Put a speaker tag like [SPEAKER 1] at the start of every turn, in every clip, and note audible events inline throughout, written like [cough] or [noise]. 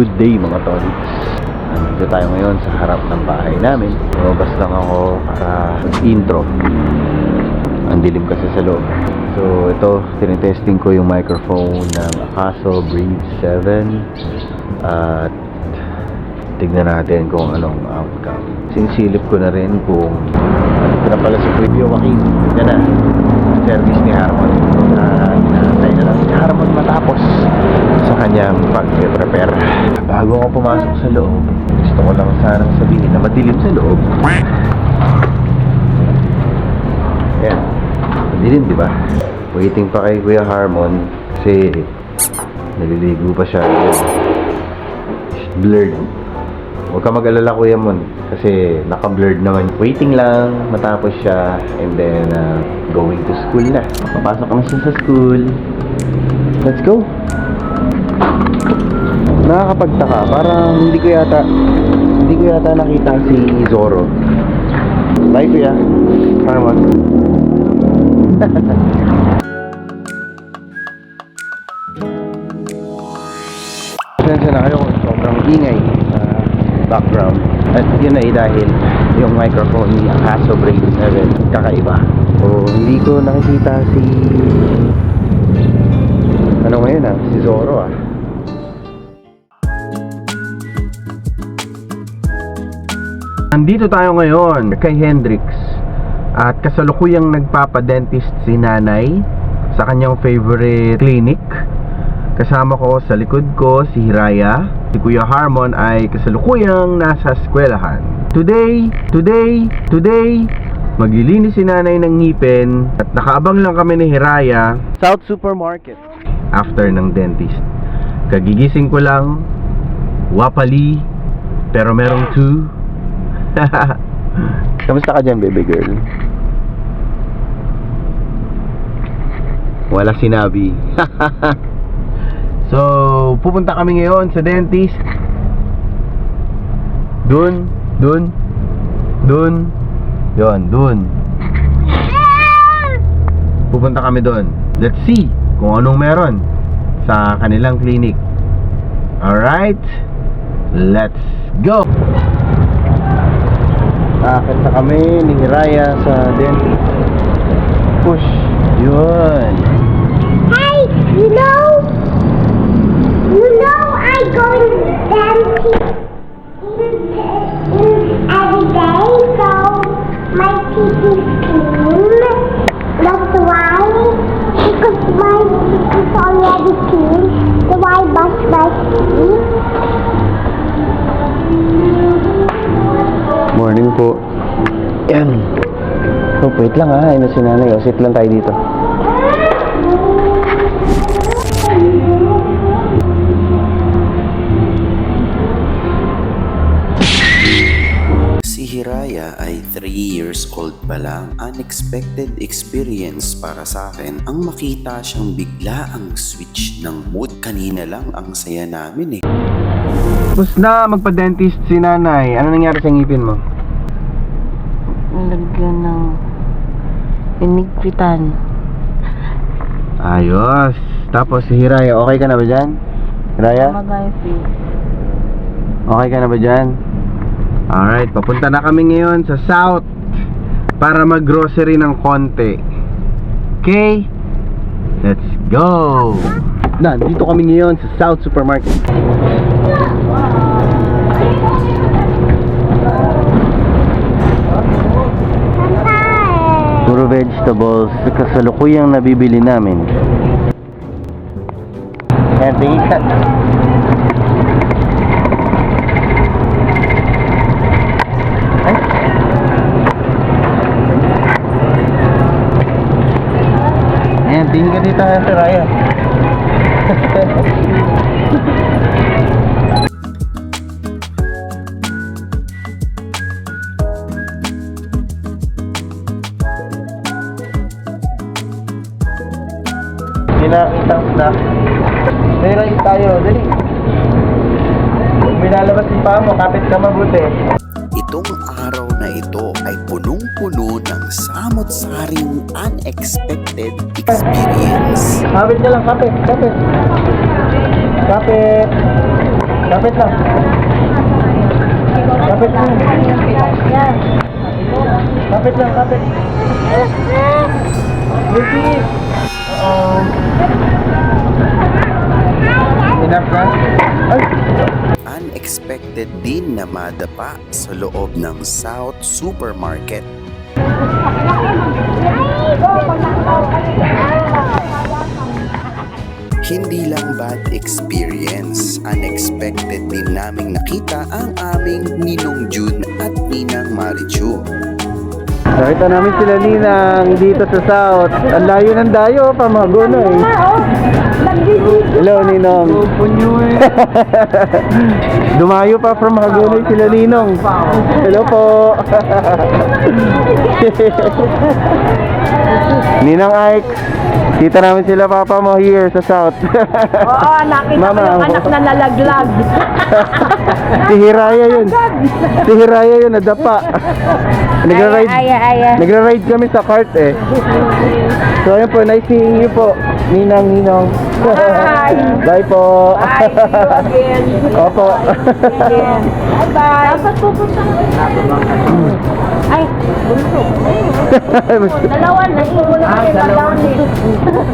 [SPEAKER 1] Good day mga tolits. Nandito tayo ngayon sa harap ng bahay namin. Lumabas lang ako para intro. Ang dilim kasi sa loob. So ito, tinetesting ko yung microphone ng Akaso Breed 7 at tignan natin kung anong outcome. Sinsilip ko na rin kung pala si Kuya Joaquin. Yan na. Service ni Harmon. Na inaantay na lang si Harmon matapos sa kanyang pag-prepare. Bago ako pumasok sa loob, gusto ko lang sanang sabihin na madilim sa loob. Yan. Madilim, di ba? Waiting pa kay Kuya Harmon kasi naliligo pa siya. Blurred. Huwag ka mag-alala Kuya Mon kasi naka-blurred naman. Waiting lang matapos siya and then uh, going to school na. Papasok na siya sa school. Let's go! Nakakapagtaka. Parang hindi ko yata hindi ko yata nakita si Zoro. Bye Kuya. Harmon. [laughs] Pasensya na kayo kung sobrang ingay background. At yun ay dahil yung microphone ni Akaso Brain 7 kakaiba. O hindi ko nakikita si ano ngayon ah, si Zoro ah. Nandito tayo ngayon kay Hendrix at kasalukuyang nagpapadentist si nanay sa kanyang favorite clinic. Kasama ko sa likod ko si Hiraya. Si Kuya Harmon ay kasalukuyang nasa eskwelahan. Today, today, today, maglilinis si nanay ng ngipin at nakaabang lang kami ni Hiraya South Supermarket after ng dentist. Kagigising ko lang, wapali, pero merong two. [laughs] Kamusta ka dyan, baby girl? Wala sinabi. [laughs] pupunta kami ngayon sa dentist. Dun, dun, dun, yon, dun. Pupunta kami dun. Let's see kung anong meron sa kanilang clinic. Alright? Let's go! Nakakit na kami ni Hiraya sa dentist. Push. Yun.
[SPEAKER 2] Hey, you know,
[SPEAKER 1] wait lang ha. Ayun na si nanay. O, sit lang tayo dito.
[SPEAKER 3] Si Hiraya ay 3 years old pa lang. Unexpected experience para sa akin ang makita siyang bigla ang switch ng mood. Kanina lang ang saya namin eh.
[SPEAKER 1] Tapos na magpa-dentist si nanay. Ano nangyari sa ngipin mo?
[SPEAKER 4] Nalagyan ng inigpitan.
[SPEAKER 1] Ayos. Tapos si Hiraya, okay ka na ba dyan? Hiraya? Okay ka na ba dyan? Alright, papunta na kami ngayon sa South para mag-grocery ng konti. Okay? Let's go! Nandito kami ngayon sa South Supermarket. Vegetables, kasalukuyang nabibili namin. Yan, tingin ka. Ay. Ayan, tingin ka dito Sir Raya. [laughs] Kinakita ang snack. Dali lang tayo, dali. Kung minalabas yung paa mo, kapit ka mabuti.
[SPEAKER 3] Itong araw na ito ay punong-puno ng samot-saring unexpected experience.
[SPEAKER 1] Kapit ka lang, kapit, kapit. Kapit. Kapit lang. Kapit lang. Kapit lang, kapit. Repeat.
[SPEAKER 3] Unexpected din na madapa sa loob ng South Supermarket. Hindi lang bad experience, unexpected din naming nakita ang aming Ninong June at Ninang Marichu.
[SPEAKER 1] Nakita namin sila Ninang dito sa South. Ang layo ng dayo, pamago na eh. Hello, Ninong. [laughs] Dumayo pa from Hagonoy sila Ninong. Hello po. [laughs] Ninang Ike, kita namin sila papa mo here sa South. [laughs]
[SPEAKER 4] Oo, nakita
[SPEAKER 1] Mama,
[SPEAKER 4] ko yung anak na nalaglag. [laughs]
[SPEAKER 1] si Hiraya yun. Si Hiraya yun, nadapa. [laughs] Nagra-ride,
[SPEAKER 4] Aya, aya.
[SPEAKER 1] nagra-ride kami sa cart eh. So ayun po, nice seeing you po. Ninang, Ninong.
[SPEAKER 4] Hi.
[SPEAKER 1] Bye po.
[SPEAKER 4] Bye, see you again.
[SPEAKER 1] Opo.
[SPEAKER 4] Bye-bye. Dapat pupunta Ay, bunso. Dalawa na. Ibo na kayo lalaki.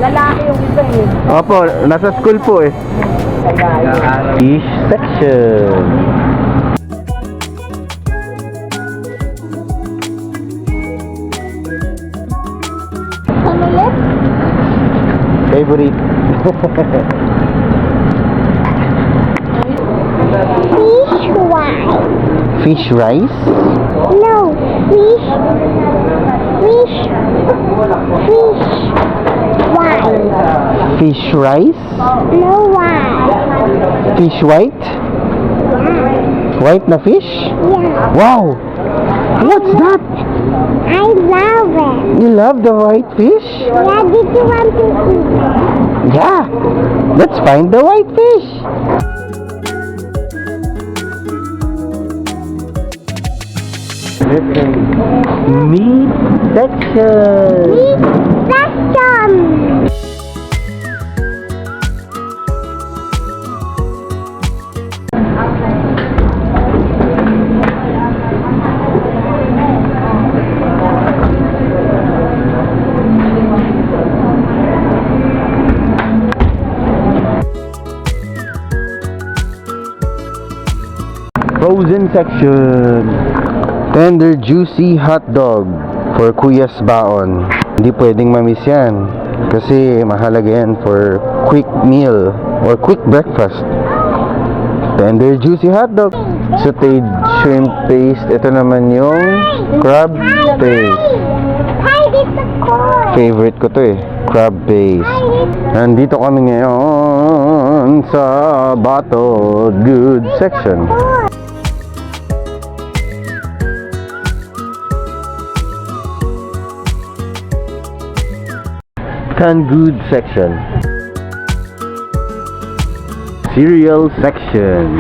[SPEAKER 4] Lalaki yung isa eh.
[SPEAKER 1] Opo, nasa school po eh. Fish section.
[SPEAKER 2] Ano ulit?
[SPEAKER 1] Favorite.
[SPEAKER 2] Fish wine.
[SPEAKER 1] Fish rice?
[SPEAKER 2] No, fish. Fish. Fish. Wine.
[SPEAKER 1] Fish rice?
[SPEAKER 2] No wine.
[SPEAKER 1] Fish white? White na fish?
[SPEAKER 2] Yeah,
[SPEAKER 1] Wow! What's that?
[SPEAKER 2] I love it.
[SPEAKER 1] You love the white fish?
[SPEAKER 2] Yeah, did you want to eat?
[SPEAKER 1] Yeah! Let's find the white fish! Listen. Meat section!
[SPEAKER 2] Meat section.
[SPEAKER 1] Frozen section. Tender juicy hot dog for Kuyas Baon. Hindi pwedeng mamiss yan. Kasi mahalaga yan for quick meal or quick breakfast. Tender juicy hot dog. Sauteed shrimp paste. Ito naman yung crab paste. Favorite ko to eh. Crab paste. Nandito kami ngayon sa Bottled Goods section. Canned goods section. Cereal section.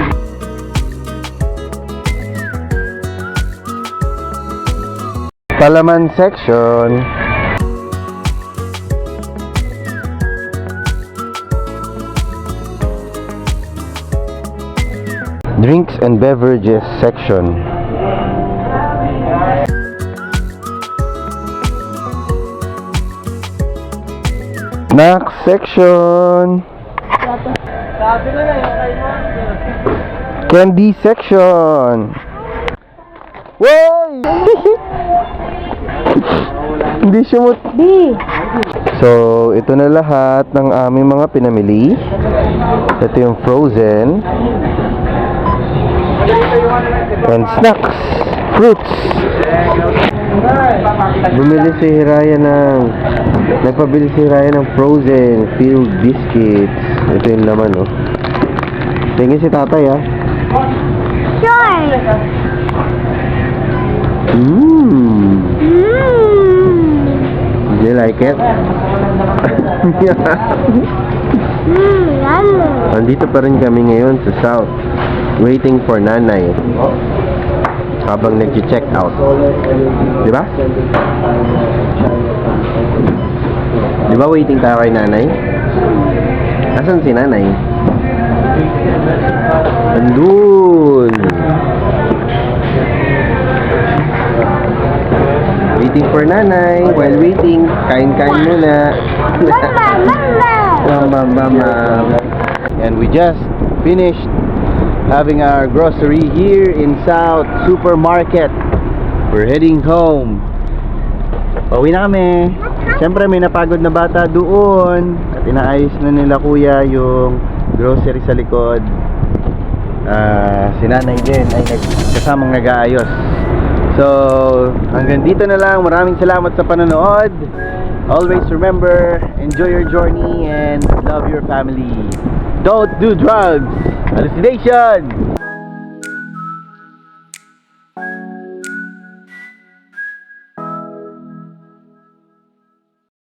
[SPEAKER 1] Palaman section. Drinks and beverages section. Snack section. Candy section. Woy! [laughs] Hindi siya mo... So, ito na lahat ng aming mga pinamili. Ito yung frozen. And snacks. Fruits. Bumili si Hiraya ng... Nagpabili si Hiraya ng frozen filled biscuits. Ito yung laman, oh. Tingin si tatay, ah.
[SPEAKER 2] Sure.
[SPEAKER 1] Mmm.
[SPEAKER 2] Mmm.
[SPEAKER 1] Do you like it? [laughs]
[SPEAKER 2] Mmm, yummy.
[SPEAKER 1] Nandito pa rin kami ngayon sa South. Waiting for nanay. Habang nag-check out. Di ba? Di ba waiting tayo kay nanay? Nasaan si nanay? Andun.
[SPEAKER 5] Waiting for nanay. While waiting, kain-kain muna.
[SPEAKER 2] Mama, mama. [laughs]
[SPEAKER 5] Mama, mama.
[SPEAKER 1] And we just finished having our grocery here in South Supermarket. We're heading home. Pauwi na kami. Siyempre may napagod na bata doon. At inaayos na nila kuya yung grocery sa likod. Ah, si nanay din ay kasamang nag-aayos. So, hanggang dito na lang. Maraming salamat sa panonood. Always remember, enjoy your journey and love your family. Don't do drugs. Hallucination!